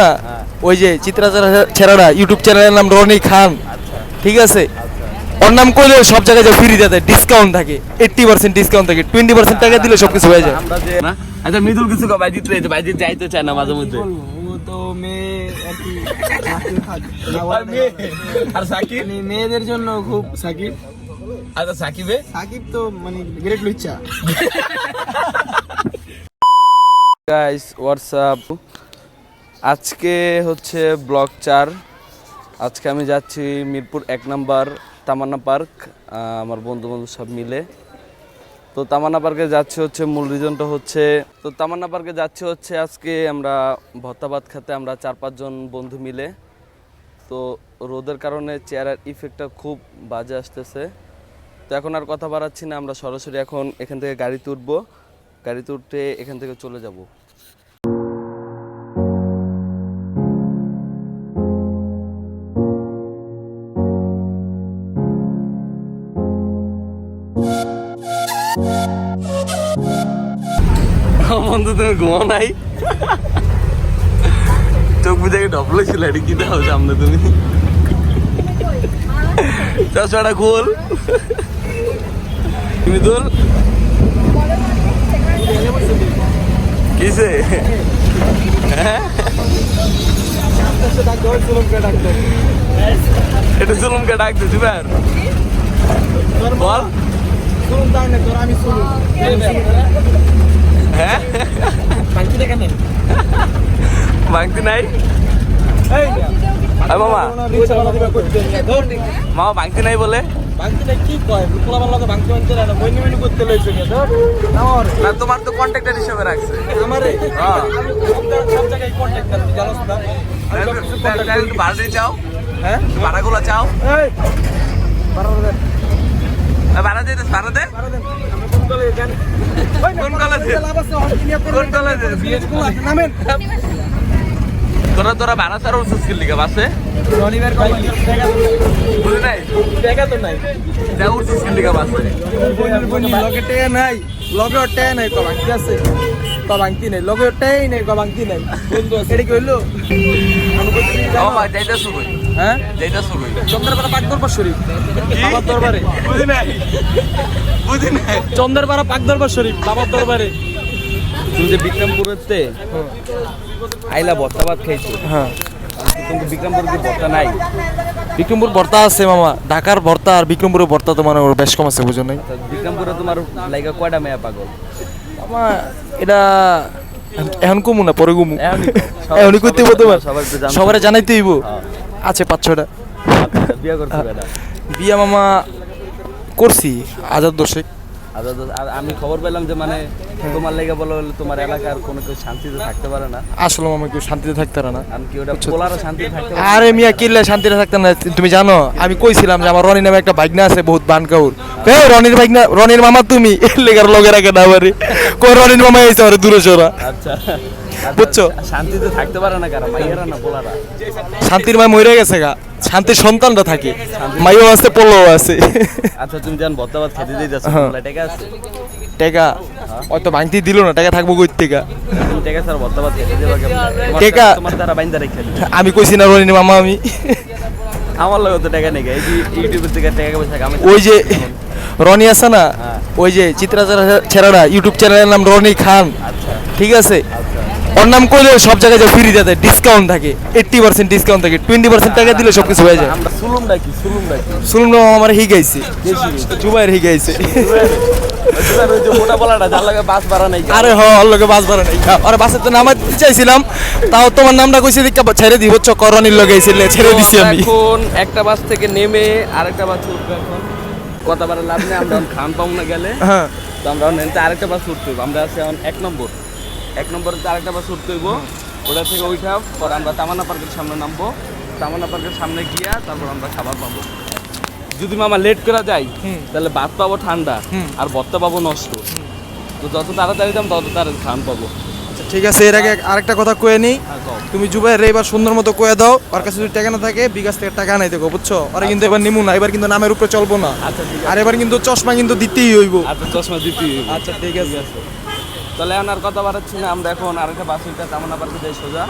না ওই যে চিত্রা ছেড়াটা ইউটিউব চ্যানেলের নাম রনি খান ঠিক আছে? ওর নাম কইলে সব জায়গায় যে ফ্রি দেয় ডিসকাউন্ট থাকে এইট্টি পার্সেন্ট ডিসকাউন্ট থাকে টোয়েন্টি পার্সেন্ট টাকা দিলে সব কিছু হয়ে যায়। আমরা যে না? আচ্ছা মৃদুল কিছু কো বাইজিৎ রয়েছে বাইজিৎ যাইতে চায় না মাঝে মধ্যে। তো মেয়ে আর সাকিব? মানে মেয়েদের জন্য খুব সাকিব। আচ্ছা সাকিবে? সাকিব তো মানে গ্রেট লুচ্চা। গাইস হোয়াটসঅ্যাপ আজকে হচ্ছে ব্লক চার। আজকে আমি যাচ্ছি মিরপুর এক নাম্বার তামান্না পার্ক আমার বন্ধু বন্ধু সব মিলে। তো তামান্না পার্কে যাচ্ছে হচ্ছে, মূল রিজনটা হচ্ছে, তো তামান্না পার্কে যাচ্ছে হচ্ছে আজকে আমরা ভত্তাবাদ খেতে আমরা চার পাঁচজন বন্ধু মিলে। তো রোদের কারণে চেয়ারের ইফেক্টটা খুব বাজে আসতেছে। তো এখন আর কথা বাড়াচ্ছি না, আমরা সরাসরি এখন এখান থেকে গাড়িতে উঠবো। গাড়িতে উঠতে এখান থেকে চলে যাব। তুমি ঘুমো নাই। চোখ বুঝে ডবল ছিল এটা কি দাও সামনে তুমি? চশমাটা খুল। তুমি তুল কিসে? হ্যাঁ? এটা জুলুমকে ডাক দে দিবার বল। শুনুন তাই না তোর আমি শুনুন হ্যাঁ? ভাঙতি নাই? মামা। মামা ভাঙতি নাই বলে? না তোমার তো কন্ট্রাক্টর হিসেবে রাখছে। আমারে? হ্যাঁ। ভাড়া চাও হ্যাঁ? ভাড়াগুলো চাও। বারো ভাড়া দে, ভাড়া দে। কলেজে যান কোন কলেজে? কোন কলেজে? নামেন। তোরা তোরা ভাড়া ছাড়া উঠছিস কি লিখে বাসে? রনিবের কোম্পানি টাকা নাই? টাকা তো নাই। যা উঠছিস কি লিখে বাসে লগে টেয়া নাই লগে টেয়া নাই ক বাংতি আছে ক বাংতি নাই লগে টেয়াই নাই ক বাংতি নাই? বন্ধু এটা কি হইল? আমি কইছি জানো? বাবা যাইতে শুকই হ্যাঁ? যাইতে শুকই চন্দ্রপাড়া পাক দরবার শরীফ বাবার দরবারে। বুঝি নাই। বুঝি নাই। চন্দ্রপাড়া পাক দরবার শরীফ বাবার দরবারে। তুমি যে বিক্রমপুরেতে আইলা ভর্তাবাদ খাইছো হ্যাঁ। কিন্তু বিক্রমপুর কি ভর্তা নাই? বিক্রমপুর ভর্তা আছে মামা। ঢাকার ভর্তা আর বিক্রমপুরের ভর্তা তো মানে ওর বেশ কম আছে বুঝো নাই? বিক্রমপুরে তোমার লাইকা কয়টা মেয়া পাগল? মামা এটা এখন কমু না পরে কমু। সবাই- করতে হইব তোমার। সবাই জানাইতে হইব। হ্যাঁ। আছে পাঁচ ছটা বিয়ে মামা করছি আজাদ দশেক আমি খবর পেলাম যে মানে তোমার লেগে বলো তোমার এলাকার কোনো কেউ শান্তিতে থাকতে পারে না। আসলে মামা কেউ শান্তিতে থাকতে পারে না। আমি কি ওটা পোলারও শান্তিতে থাকতে আরে মিয়া কিল্লা শান্তিতে থাকতে না? তুমি জানো আমি কইছিলাম যে আমার রনি নামে একটা বাইকনা আছে বহুত বানকাউর। এ রনির বাইকনা রনির মামা তুমি। এর লেগার লগে রাখে না আমারে। কই রনির মামা আমার দূরে সরা। আচ্ছা। বুঝছ? শান্তিতে থাকতে পারে না কারা? মাইয়ারা না পোলারা? শান্তির মায় মরে গেছে গা। শান্তির সন্তানরা থাকে। মাইও আছে পোলো আছে। আচ্ছা তুমি ভর্তাবাদ খেতে দিয়ে যাচ্ছ হ্যাঁ। বলে আছে? টেকা? হয়তো ভাঙতি দিল না টাকা থাকব কই থেকে? আছে আর খেতে দেবা কেমন? তোমার টেকা- তোমার দ্বারা বাইন্দা রেখে আমি কইছি না রনির মামা আমি। আমার লগে তো টাকা নেই এই যে ইউটিউবের থেকে টাকা পয়সা ওই যে রনি আছে না? হ্যাঁ। ওই যে চিত্রা ছেড়াটা ইউটিউব চ্যানেলের নাম রনি খান। আচ্ছা। ঠিক আছে? আচ্ছা। ওর নাম কইলে সব জায়গায় যে ফ্রি দেয় ডিসকাউন্ট থাকে এইট্টি পার্সেন্ট ডিসকাউন্ট থাকে টোয়েন্টি পার্সেন্ট টাকা দিলে সব কিছু হয়ে যায়। আমরা সুলুম ডাকি সুলুম ডাকি। শুনুন না আমার হিগাইছে হিগাইছে লাগে বাস ভাড়া নাই। আরে হ ওর লোকে বাস ভাড়া নাই। আরে বাসে তো নামাই দিতে চাইছিলাম তাও তোমার নামটা কইছে দিকে ছেড়ে দিব চকরনির লগে ছেড়ে দিছি আমি। এখন একটা বাস থেকে নেমে আরেকটা বাস উঠবো এখন। কথা বারে লাভ নেই আমরা খান পাবো না গেলে। হ্যাঁ। তো আমরা আরেকটা বাস উঠতে আমরা আছি এখন এক নম্বর। এক নম্বর তো আরেকটা বাস উঠতে হইব। ওটা থেকে ওইঠাম পরে আমরা তামান্না পার্কের সামনে নামবো। তামান্না পার্কের সামনে গিয়া তারপর আমরা খাবার পাবো। যদি মামা লেট করা যায় তাহলে ভাত পাবো ঠান্ডা আর ভর্তা পাবো নষ্ট। তো যত তাড়াতাড়ি দাম তত তাড়াতাড়ি খান পাবো। আচ্ছা, ঠিক আছে এর আগে আরেকটা কথা কয়ে নিই হ্যাঁ তুমি জুবাইর রে এবার সুন্দর মতো কয়ে দাও। ওর কাছে যদি টাকা না থাকে বিকাশ থেকে টাকা নাই দেখো বুঝছ? ওরা কিন্তু এবার নিমু না এবার কিন্তু নামের উপরে চলবো না। আচ্ছা আর এবার কিন্তু চশমা কিন্তু দিতেই হইব। আচ্ছা চশমা দিতেই হইব। আচ্ছা ঠিক আছে। তাহলে এখন কথা বাড়াচ্ছি না আমরা এখন আরেকটা বাস উঠতে তামনা পার্কে যাই সোজা।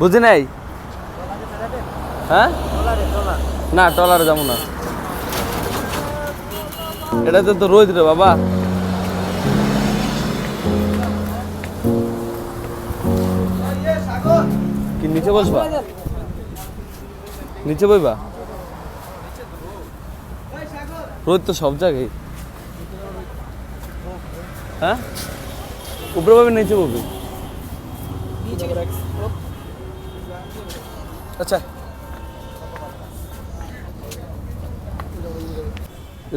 বুঝি নাই? হ্যাঁ? না টলারে যাব না। এটাতে তো রোদ রে বাবা। কি, নিচে বসবা? নিচে বইবা? রোদ তো সব জায়গায়। হ্যাঁ? উপরে পাবে নিচে পাবে আচ্ছা।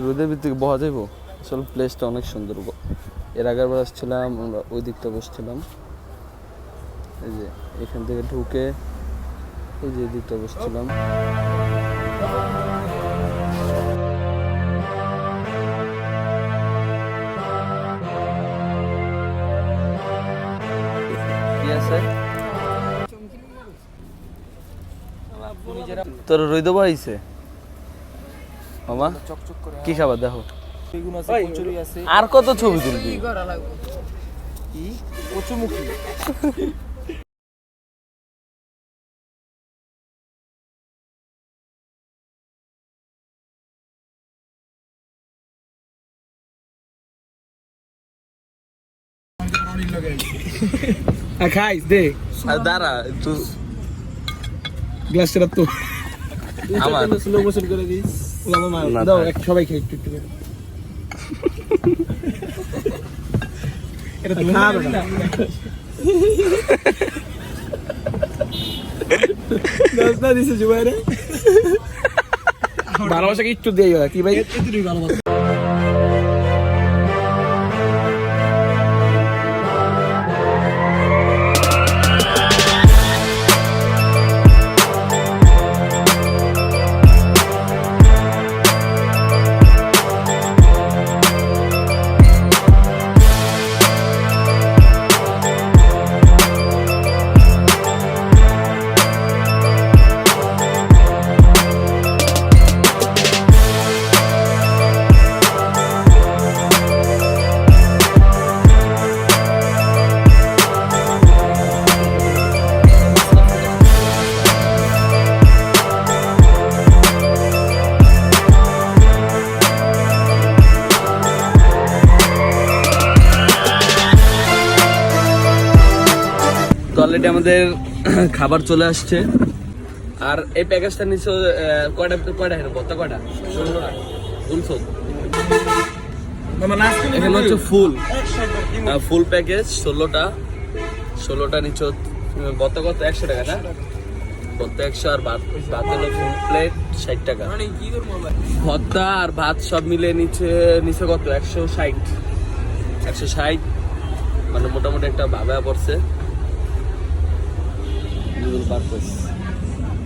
রোদের ভিত্তিক বহা যাইব? আসলে প্লেসটা অনেক সুন্দর এর আগের বার আসছিলাম, আমরা ওই দিকটা বসছিলাম। এই যে এখান থেকে ঢুকে এই যে দিকটা বসছিলাম। তোর রই দেবো আইছে মামা কি খাবার? দেখো। আছে আর কত ছবি তুলবি? কি কচুমুখী। খাইস দে। দাঁড়া একটু গ্লাসটা তো। আমার। স্লো মোশন করে দিস। বাবা মা না, দাও এক সবাই খেয়ে একটু একটু করে এটা তো না? দশ দিছে জুবাইরে। ভালোবাসাকে একটু দিয়ে কি ভাই? ভালোবাসা। অলরেডি আমাদের খাবার চলে আসছে। আর এই প্যাকেজটা নিচ্ছে কয়টা কয়টা হেরে কত কয়টা? উনশো এখানে হচ্ছে ফুল ফুল প্যাকেজ ষোলোটা। ষোলোটা নিচ্ছে কত কত? একশো টাকা না? একশো আর ভাত ভাত হলো ফুল প্লেট ষাট টাকা। মানে ভর্তা আর ভাত সব মিলে নিচে নিচে কত? একশো ষাট। একশো ষাট। মানে মোটামুটি একটা ভাবা পড়ছে।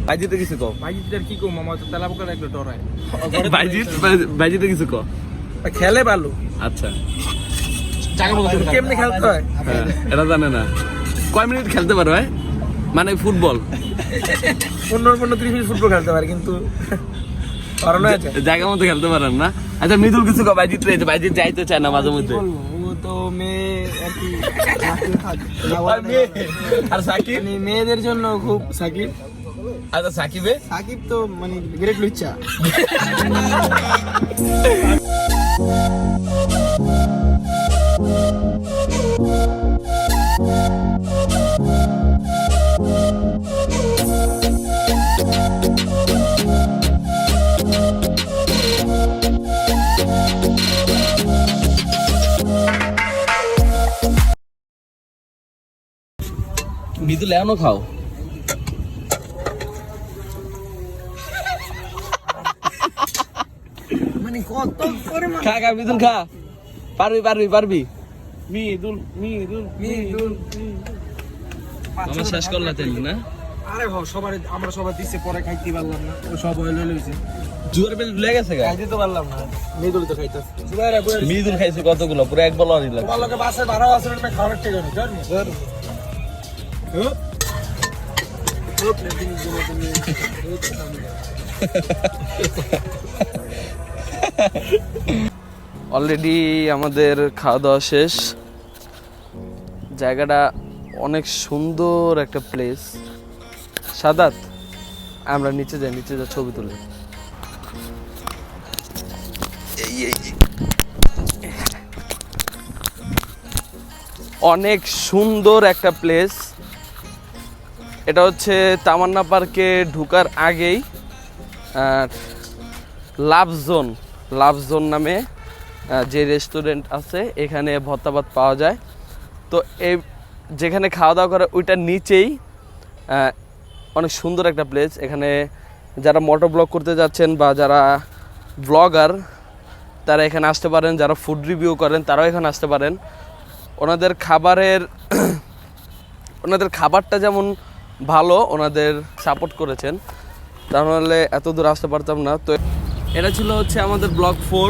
বাইজিতে কিছু কম ভাইজিদের কি করব মামা তো তেলা পোকা একটু ডরায়। বাইজিত বাইজিতে কিছু কম খেলে ভালো আচ্ছা। কেমনে খেলতে হয়? হ্যাঁ এটা জানে না। কয় মিনিট খেলতে পারো মানে ফুটবল। পনেরো পনেরো ত্রিশ মিনিট ফুটবল খেলতে পারে কিন্তু কারণ আছে জায়গা মতো খেলতে পারেন না। আচ্ছা মৃদুল কিছু বাইজিত রয়েছে। বাইজিত যাইতে চায় না মাঝে মধ্যে। মেয়ে আর কি আর সাকিব? মেয়েদের জন্য খুব সাকিব আচ্ছা সাকিবে সাকিব তো মানে গ্রেট লুচ্চা। মৃদুল এখনও খাও। মানে কত করে খা খা মৃদুল খা। পারবি পারবি পারবি। মিদুল মিদুল মিদুল। আমার শেষ করলা তেল না? আরে ভাব সবার আমরা সবার দিচ্ছে পরে খাইতে পারলাম না। ও সব হইল লইছে জুয়ার বেল লেগে গেছে গা? খাইতে তো পারলাম না। মিদুল তো খাইতাস জুবাইরা বই মৃদুল খাইছে কতগুলো? পুরো এক বলা দিল তোমার লোকে বাসে ভাড়া আছে না খাবার ঠিক আছে জানি। অলরেডি আমাদের খাওয়া দাওয়া শেষ। জায়গাটা অনেক সুন্দর একটা প্লেস সাদাত, আমরা নিচে যাই, নিচে যা ছবি তুলি। অনেক সুন্দর একটা প্লেস এটা হচ্ছে তামান্না পার্কে ঢুকার আগেই লাভ জোন লাভ জোন নামে যে রেস্টুরেন্ট আছে, এখানে ভত্তাভাত পাওয়া যায়। তো এই যেখানে খাওয়া দাওয়া করে, ওইটার নিচেই অনেক সুন্দর একটা প্লেস এখানে যারা মোটর ব্লগ করতে যাচ্ছেন বা যারা ব্লগার তারা এখানে আসতে পারেন। যারা ফুড রিভিউ করেন, তারাও এখানে আসতে পারেন। ওনাদের খাবারের, ওনাদের খাবারটা যেমন ভালো ওনাদের সাপোর্ট করেছেন। তাহলে এত দূর আসতে পারতাম না। তো এটা ছিল হচ্ছে আমাদের ব্লগ ফোর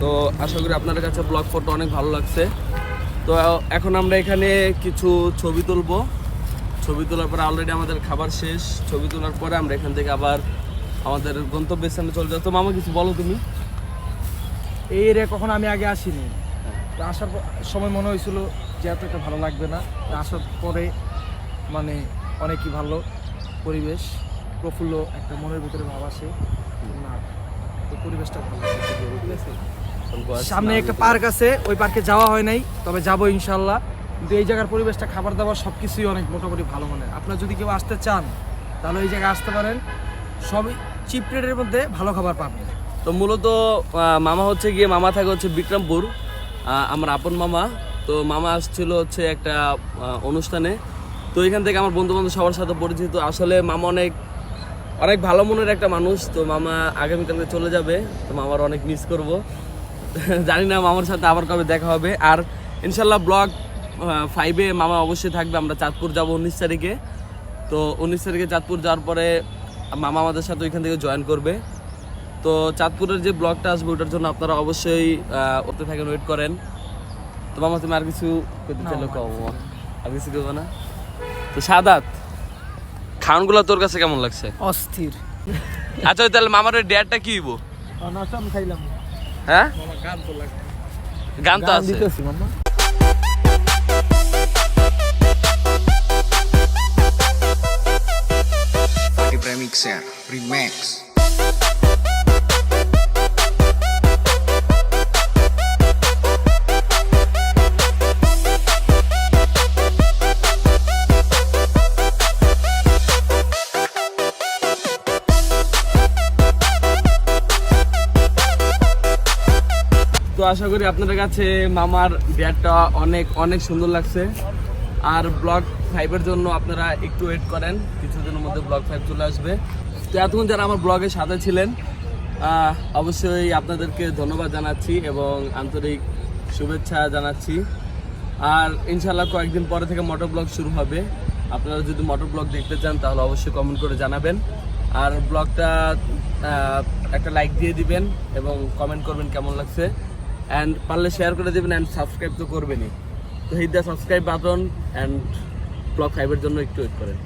তো আশা করি আপনাদের কাছে ব্লগ ফোরটা অনেক ভালো লাগছে। তো এখন আমরা এখানে কিছু ছবি তুলবো। ছবি তোলার পরে অলরেডি আমাদের খাবার শেষ। ছবি তোলার পরে আমরা এখান থেকে আবার আমাদের গন্তব্যস্থানে চলে যাব। তো মামা, কিছু বলো তুমি? এই এরিয়া কখনো আমি আগে আসিনি। তো আসার সময় মনে হয়েছিল যে এত ভালো লাগবে না। আসার পরে মানে অনেকই ভালো পরিবেশ, প্রফুল্ল একটা মনের ভিতরে ভাব আসে না, তো পরিবেশটা ভালো। সামনে একটা পার্ক আছে, ওই পার্কে যাওয়া হয় নাই, তবে যাব ইনশাল্লাহ। কিন্তু এই জায়গার পরিবেশটা, খাবার দাবার সব কিছুই অনেক মোটামুটি ভালো মানে আপনার যদি কেউ আসতে চান, তাহলে এই জায়গায় আসতে পারেন। সবই চিপ রেটের মধ্যে ভালো খাবার পাবেন। তো মূলত মামা হচ্ছে গিয়ে, মামা থাকে হচ্ছে বিক্রমপুর। আমার আপন মামা। তো মামা আসছিল হচ্ছে একটা অনুষ্ঠানে। তো এখান থেকে আমার বন্ধু বান্ধব সবার সাথে পরিচিত। আসলে মামা অনেক অনেক ভালো মনের একটা মানুষ। তো মামা আগামীকালকে চলে যাবে। তো মামার অনেক মিস করব। জানি না মামার সাথে আবার কবে দেখা হবে। আর ইনশাল্লাহ ব্লগ ফাইভে মামা অবশ্যই থাকবে। আমরা চাঁদপুর যাব উনিশ তারিখে। তো উনিশ তারিখে চাঁদপুর যাওয়ার পরে মামা আমাদের সাথে ওইখান থেকে জয়েন করবে। তো চাঁদপুরের যে ব্লগটা আসবে ওটার জন্য আপনারা অবশ্যই ওতে থাকেন ওয়েট করেন। তো মামা তুমি আর কিছু করতে চাইলে কও আর কিছু করব না? তো সাদাত। খানগুলো তোর কাছে কেমন লাগছে? অস্থির। আচ্ছা ওই তাহলে মামার ডেয়ারটা কি হইব? হ্যাঁ? গান তো লাগবে। গান তো আছে। Pakai remix. আশা করি আপনাদের কাছে মামার ডেয়ারটা অনেক অনেক সুন্দর লাগছে। আর ব্লগ ফাইভের জন্য আপনারা একটু ওয়েট করেন, কিছুদিনের মধ্যে ব্লগ ফাইভ চলে আসবে। তো এতক্ষণ যারা আমার ব্লগের সাথে ছিলেন অবশ্যই আপনাদেরকে ধন্যবাদ জানাচ্ছি এবং আন্তরিক শুভেচ্ছা জানাচ্ছি। আর ইনশাল্লাহ কয়েকদিন পরে থেকে মোটর ব্লগ শুরু হবে। আপনারা যদি মোটর ব্লগ দেখতে চান, তাহলে অবশ্যই কমেন্ট করে জানাবেন। আর ব্লগটা একটা লাইক দিয়ে দিবেন এবং কমেন্ট করবেন কেমন লাগছে। অ্যান্ড পারলে শেয়ার করে দেবেন অ্যান্ড সাবস্ক্রাইব তো করবেনই। তো hit the subscribe button and blog ফাইভের জন্য একটু ওয়েট করেন।